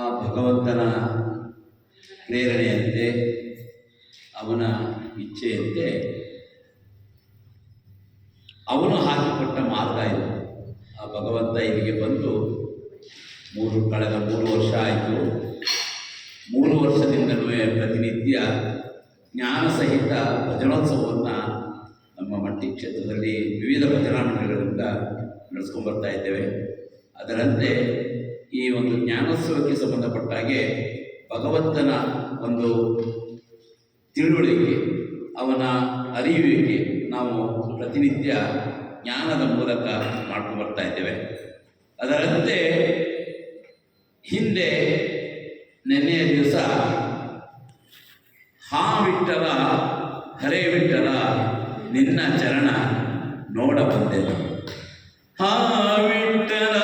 ಆ ಭಗವಂತನ ಪ್ರೇರಣೆಯಂತೆ, ಅವನ ಇಚ್ಛೆಯಂತೆ, ಅವನು ಹಾಕಿಕೊಟ್ಟ ಮಾರ್ಗ ಇದು. ಆ ಭಗವಂತ ಇಲ್ಲಿಗೆ ಬಂದು ಮೂರು ಕಳೆದ ಮೂರು ವರ್ಷ ಆಯಿತು. ಮೂರು ವರ್ಷದಿಂದಲೂ ಪ್ರತಿನಿತ್ಯ ಜ್ಞಾನ ಸಹಿತ ಭಜನೋತ್ಸವವನ್ನು ನಮ್ಮ ಮಟ್ಟಿ ಕ್ಷೇತ್ರದಲ್ಲಿ ವಿವಿಧ ಭಜನಾ ಮಂಡಳಿಗಳಿಂದ ನಡೆಸ್ಕೊಂಡು ಬರ್ತಾ ಇದ್ದೇವೆ. ಅದರಂತೆ ಈ ಒಂದು ಜ್ಞಾನೋತ್ಸವಕ್ಕೆ ಸಂಬಂಧಪಟ್ಟ ಹಾಗೆ ಭಗವಂತನ ಒಂದು ತಿಳುವಳಿಕೆ, ಅವನ ಅರಿಯುವಿಕೆ ನಾವು ಪ್ರತಿನಿತ್ಯ ಜ್ಞಾನದ ಮೂಲಕ ಮಾಡ್ಕೊಂಡು ಬರ್ತಾ ಇದ್ದೇವೆ. ಅದರಂತೆ ಹಿಂದೆ ನೆನ್ನೆಯ ದಿವಸ ಹಾ ವಿಠಲ ಹರೇ ವಿಠಲ ನಿನ್ನ ಚರಣ ನೋಡ ಬಂದೆನು ಹಾ ವಿಠಲ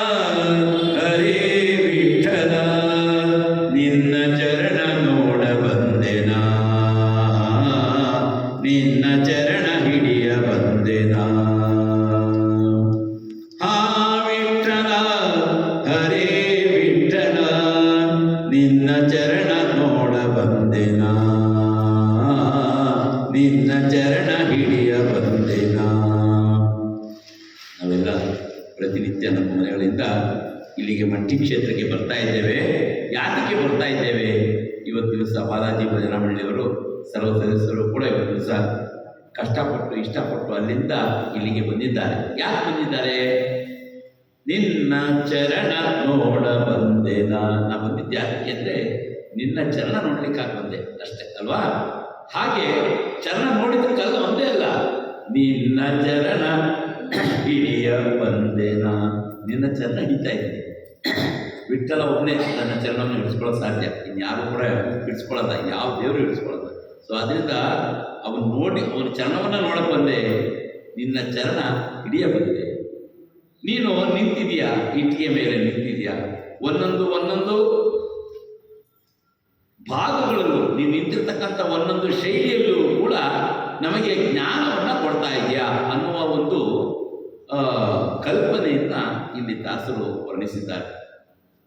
ನಿನ್ನ ಚರಣ ನೋಡ ಬಂದೆನಾ ನಿನ್ನ ಚರಣ ಹಿಡಿಯ ಬಂದೆನಾ ಹಾ ವಿಠಲ ಹರೇ ವಿಠಲ ನಿನ್ನ ಚರಣ ನೋಡ ಬಂದೆನಾ ನಿನ್ನ ಚರಣ ಹಿಡಿಯ ಬಂದೆನಾ ನಾವೆಲ್ಲ ಪ್ರತಿನಿತ್ಯ ನಮ್ಮ ಮನೆಗಳಿಂದ ಇಲ್ಲಿಗೆ ಮಂಡಿ ಕ್ಷೇತ್ರಕ್ಕೆ ಬರ್ತಾ ಇದ್ದೇವೆ, ಯಾತಕ್ಕೆ ಬರ್ತಾ ಇದ್ದೇವೆ? ಇವತ್ತು ದಿವಸ ಬಾಲಾಜಿ ಭಜನಮಳ್ಳಿಯವರು ಸರ್ವ ಸದಸ್ಯರು ಕೂಡ ಇವತ್ತು ದಿವಸ ಕಷ್ಟಪಟ್ಟು, ಇಷ್ಟಪಟ್ಟು ಅಲ್ಲಿಂದ ಇಲ್ಲಿಗೆ ಬಂದಿದ್ದಾರೆ. ಯಾಕೆ ಬಂದಿದ್ದಾರೆ? ನಿನ್ನ ಚರಣ ನೋಡ ಬಂದೆ ನಾ ಬಂದಿದ್ದೆ ಯಾಕೆ ಅಂದರೆ ನಿನ್ನ ಚರಣ ನೋಡ್ಲಿಕ್ಕಾಗಿ ಬಂದೆ. ಅಷ್ಟೇ, ಅಲ್ವಾ? ಹಾಗೆ ಚರಣ ನೋಡಿದ್ದಕ್ಕಾಗ ಒಂದೇ ಅಲ್ಲ. ನಿನ್ನ ಚರಣ ಹಿಡಿಯ ಬಂದೆ ನಾ ನಿನ್ನ ಚರಣ ಹಿಡಿತಾ ಇದ್ದೀನಿ. ವಿಠಲ ಒಬ್ಬನೇ ತನ್ನ ಚರಣವನ್ನು ಹಿಡಿಸ್ಕೊಳ್ಳೋಕೆ ಸಾಧ್ಯ. ಇನ್ಯಾರು ಕೂಡ ಹಿಡಿಸ್ಕೊಳ್ಳಲ್ಲ ಯಾವ ದೇವರು ಹಿಡಿಸ್ಕೊಳ್ಳಲ್ಲ ಸೊ ಅದರಿಂದ ಅವನು ನೋಡಿ, ಅವನ ಚರಣವನ್ನು ನೋಡಕ್ಕೆ ಬಂದೆ, ನಿನ್ನ ಚರಣ ಹಿಡಿಯ ಬಂದಿದೆ. ನೀನು ನಿಂತಿದೆಯಾ? ಇಟ್ಟಿಗೆ ಮೇಲೆ ನಿಂತಿದೆಯಾ? ಒಂದೊಂದು ಒಂದೊಂದು ಭಾಗಗಳಲ್ಲೂ, ನೀನು ನಿಂತಿರ್ತಕ್ಕಂಥ ಒಂದೊಂದು ಶೈಲಿಯಲ್ಲೂ ಕೂಡ ನಮಗೆ ಜ್ಞಾನವನ್ನು ಕೊಡ್ತಾ ಇದೆಯಾ ಅನ್ನುವ ಒಂದು ಕಲ್ಪನೆಯನ್ನ ಇಲ್ಲಿ ದಾಸರು ವರ್ಣಿಸಿದ್ದಾರೆ.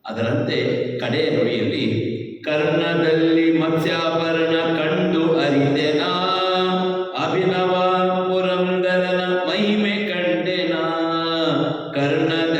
ಅದರಂತೆ ಕಡೆಯ ನುಡಿಯಲ್ಲಿ, ಕರ್ಣದಲ್ಲಿ ಮತ್ಸ್ಯಾಭರಣ ಕಂಡು ಅರಿತೆನಾ? ಅಭಿನವ ಪುರಂದರನ ಮಹಿಮೆ ಕಂಡೆನಾ? ಕರ್ಣದಲ್ಲಿ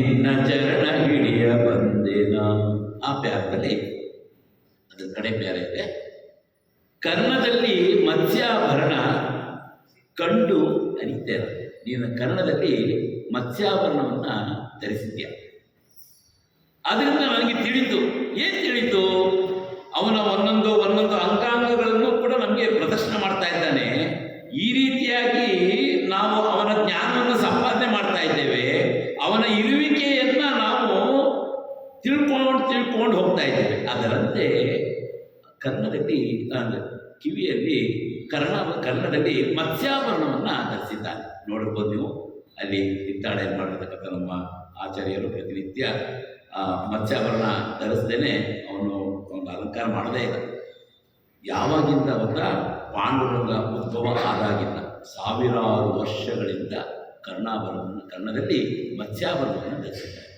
ನಿನ್ನ ಚರಣ ಹಿಡಿಯ ಬಂದಿನ? ಆ ಪ್ಯಾರದಲ್ಲಿ ಅದ್ರ ಕಡೆ ಬೇರೆ ಇದೆ. ಕರ್ಣದಲ್ಲಿ ಮತ್ಸ್ಯಾಭರಣ ಕಂಡು ಅರಿತೇನೆ ನೀನು ಕನ್ನಡದಲ್ಲಿ ಮತ್ಸ್ಯಾಭರಣವನ್ನ ಧರಿಸಿದ್ಯ? ಅದರಿಂದ ನನಗೆ ತಿಳಿತು ಏನ್ ತಿಳಿತು ಅವನ ಒಂದೊಂದು ಒಂದೊಂದು ಅಂಗಾಂಗಗಳನ್ನು ಕೂಡ ನಮಗೆ ಪ್ರದರ್ಶನ ಮಾಡ್ತಾ ಇದ್ದಾನೆ. ಈ ರೀತಿಯಾಗಿ ನಾವು ಅವನ ಜ್ಞಾನವನ್ನು ಸಂಪಾದನೆ ಮಾಡ್ತಾ ಇದ್ದೇವೆ ಅವನ ಇರುವಿಕೆಯನ್ನ ನಾವು ತಿಳ್ಕೊಂಡು ತಿಳ್ಕೊಂಡು ಹೋಗ್ತಾ ಇದ್ದೇವೆ ಅದರಂತೆ ಅಂದ್ರೆ ಕಿವಿಯಲ್ಲಿ ಕರ್ಣ, ಕನ್ನಡದಲ್ಲಿ ಮತ್ಸ್ಯಾಭರಣವನ್ನು ಧರಿಸಿದ್ದಾನೆ ನೋಡ್ಬೋದು ನೀವು. ಅಲ್ಲಿ ತಿತ್ತಾಳೆ ಮಾಡಿರ್ತಕ್ಕಂಥ ನಮ್ಮ ಆಚಾರ್ಯರು ಪ್ರತಿನಿತ್ಯ ಮತ್ಸ್ಯಾಭರಣ ಧರಿಸ್ದೇನೆ ಅವನು ಒಂದು ಅಲಂಕಾರ ಮಾಡದೇ ಇಲ್ಲ. ಯಾವಾಗಿಂದ ಅವತ್ತ ಪಾಂಡುರಂಗ ಉದ್ಭವ ಆದಾಗಿಲ್ಲ ಸಾವಿರಾರು ವರ್ಷಗಳಿಂದ ಕರ್ಣಾಭರಣ ಕರ್ಣದಲ್ಲಿ ಮತ್ಸ್ಯಾಭರಣವನ್ನು ಧರಿಸಿದ್ದಾರೆ.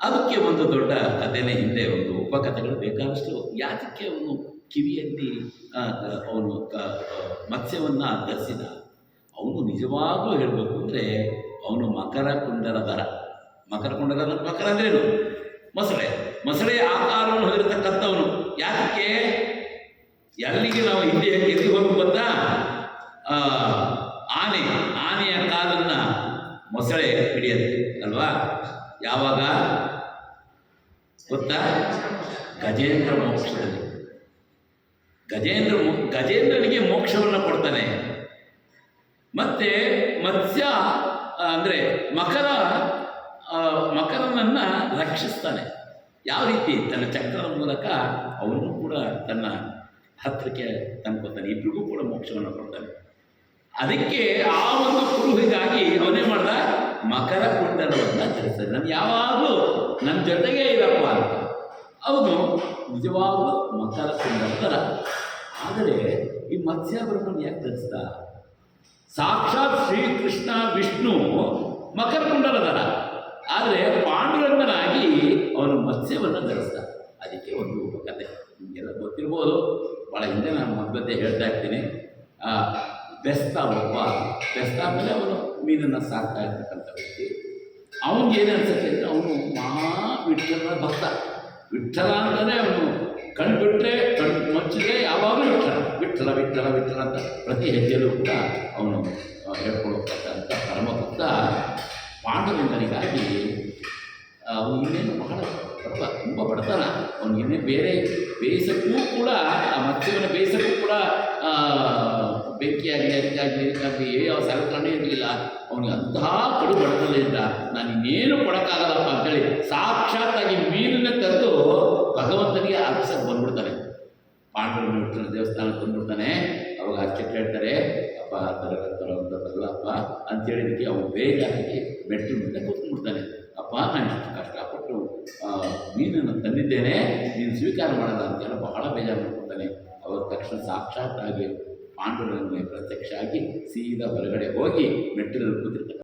ಅದಕ್ಕೆ ಒಂದು ದೊಡ್ಡ ಕಥೆನೇ ಹಿಂದೆ ಒಂದು ಉಪಕಥೆಗಳು ಬೇಕಾದಷ್ಟು ಯಾತಕ್ಕೆ ಅವನು ಕಿವಿಯಲ್ಲಿ ಅವನು ಮತ್ಸ್ಯವನ್ನು ಧರಿಸಿದ ಅವನು ನಿಜವಾಗ್ಲೂ ಹೇಳಬೇಕು ಅಂದರೆ ಅವನು ಮಕರ ಕುಂಡಲಧರ ಮಕರ ಕುಂಡಲಧರ ಮಕರ ಅಂದ್ರೇನು ಮೊಸಳೆ. ಮೊಸಳೆ ಆಕಾರವನ್ನು ಹೊಂದಿರತಕ್ಕಂಥವನು. ಯಾತಕ್ಕೆ? ಎಲ್ಲಿಗೆ ನಾವು ಹಿಂದೆ ಎಲ್ಲಿ ಹೋಗಿ ಆ, ಆನೆ. ಆನೆಯ ಕಾಲನ್ನು ಮೊಸಳೆ ಹಿಡಿಯುತ್ತೆ ಅಲ್ವಾ? ಯಾವಾಗ? ಗೊತ್ತಾ? ಗಜೇಂದ್ರ ಮೋಕ್ಷದಲ್ಲಿ. ಗಜೇಂದ್ರ ಗಜೇಂದ್ರನಿಗೆ ಮೋಕ್ಷವನ್ನು ಕೊಡ್ತಾನೆ. ಮತ್ತೆ ಮತ್ಸ್ಯ ಅಂದರೆ ಮಕರ ಮಕರನನ್ನ ರಕ್ಷಿಸ್ತಾನೆ. ಯಾವ ರೀತಿ? ತನ್ನ ಚಕ್ರದ ಮೂಲಕ ಅವನು ಕೂಡ ತನ್ನ ಹತ್ತಿರಕ್ಕೆ ತಂದ್ಕೊತಾನೆ. ಇಬ್ಬರಿಗೂ ಕೂಡ ಮೋಕ್ಷವನ್ನು ಕೊಡ್ತಾನೆ. ಅದಕ್ಕೆ ಆ ಒಂದು ಕುರುಹಿಗಾಗಿ ಅವನೇ ಮಾಡ್ದ? ಮಕರ ಕುಂಡಲವನ್ನು ಧರಿಸ್ತಾನೆ ನಾನು ಯಾವಾಗಲೂ ನನ್ನ ಜೊತೆಗೆ ಇರಪ್ಪ ಅಂತ. ಅವನು ನಿಜವಾಗ್ಲೂ ಮಕರ ಸುಂದರ ಆದರೆ ಈ ಮತ್ಸ್ಯಾಭರಣವನ್ನು ಯಾಕೆ ಧರಿಸ್ದ ಸಾಕ್ಷಾತ್ ಶ್ರೀಕೃಷ್ಣ ವಿಷ್ಣು ಮಕರ ಕುಂಡಲದರ ಆದರೆ ಪಾಂಡುರಂಗನಾಗಿ ಅವನು ಮತ್ಸ್ಯವನ್ನು ಧರಿಸ್ದ ಅದಕ್ಕೆ ಒಂದು ಕತೆ ನಿಮಗೆಲ್ಲ ಗೊತ್ತಿರ್ಬೋದು. ಭಾಳ ಹಿಂದೆ ನಾನು ಮಕ್ಕಳದ್ದೇ ಹೇಳ್ತಾ ಇರ್ತೀನಿ. ಬೆಸ್ತ ಒಬ್ಬ. ಬೆಸ್ತ ಮೇಲೆ ಅವನು ಮೀನನ್ನು ಸಾಕ್ತಾ ಇರ್ತಕ್ಕಂಥ ವ್ಯಕ್ತಿ. ಅವನಿಗೆ ಏನು ಅನ್ಸುತ್ತೆ ಅಂದರೆ ಅವನು ಮಹಾ ವಿಠಲ ಭಕ್ತ. ವಿಠಲ ಅಂತಲೇ ಅವನು. ಕಣ್ಣು ಬಿಟ್ಟರೆ ಕಣ್ಣು ಮಚ್ಚಿದ್ರೆ ಯಾವಾಗಲೂ ವಿಠಲ ವಿಠಲ ವಿಠಲ ವಿಠಲ ಅಂತ ಪ್ರತಿ ಹೆಜ್ಜೆಯಲ್ಲೂ ಕೂಡ ಅವನು ಹೇಳ್ಕೊಳ್ತಕ್ಕಂಥ ಪರಮ ಭಕ್ತ ಪರಮಭಕ್ತ. ಪಾಂಡವೇಂದ್ರನಿಗಾಗಿ ಅವನು ಇನ್ನೇನು ಬಹಳ ಬಡವ, ತುಂಬ ಬಡತನ. ಅವನು ಇನ್ನೇ ಬೇರೆ ಬೇಯಿಸಕ್ಕೂ ಕೂಡ, ಆ ಮತ್ಸ್ಯವನ್ನು ಬೇಯಿಸಕ್ಕೂ ಕೂಡ ಬೆಂಕಿಯಾಗಲಿ ಅದಕ್ಕಾಗಲಿ ಏ ಯಾವ ಸಲಕರಣೆ ಇರಲಿಲ್ಲ. ಅವನಿಗೆ ಅಂತಹ ಕಡು ಬಡತನದಿಂದ ನಾನು ಇನ್ನೇನು ಕೊಡೋಕ್ಕಾಗಲ್ಲಪ್ಪ ಅಂತೇಳಿ ಸಾಕ್ಷಾತ್ತಾಗಿ ಮೀನನ್ನು ತಂದು ಭಗವಂತನಿಗೆ ಅರ್ಪಿಸಕ್ಕೆ ಬಂದ್ಬಿಡ್ತಾನೆ. ಪಾಂಡವರು ವಿಠ್ಠಲ ದೇವಸ್ಥಾನ ತಂದ್ಬಿಡ್ತಾನೆ ಅವಾಗ ಅರ್ಚಕರು ಹೇಳ್ತಾರೆ, ಅಪ್ಪ ಥರ ಅಂತ ಹೇಳಿದಕ್ಕೆ ಅವನು ಬೇಜಾರಾಗಿ ಮೆಟ್ಟಿನ ಮುಂದೆ ಕೂತ್ಬಿಡ್ತಾನೆ ಅಪ್ಪ, ನಾನು ಇಷ್ಟು ಕಷ್ಟಪಟ್ಟು ಮೀನನ್ನು ತಂದಿದ್ದೇನೆ, ನೀನು ಸ್ವೀಕಾರ ಮಾಡಲ್ಲ ಅಂತೇಳಿ ಬಹಳ ಬೇಜಾರು ಮಾಡ್ಕೊಡ್ತಾನೆ ಅವಾಗ ತಕ್ಷಣ ಸಾಕ್ಷಾತ್ತಾಗಿ ಪಾಂಡುರಂಗನೇ ಪ್ರತ್ಯಕ್ಷ ಆಗಿ ಸೀದಾ ಹೊರಗಡೆ ಹೋಗಿ ಮೆಟ್ಟಿಲಲ್ಲಿ ಕೂತಿರ್ತಾನೆ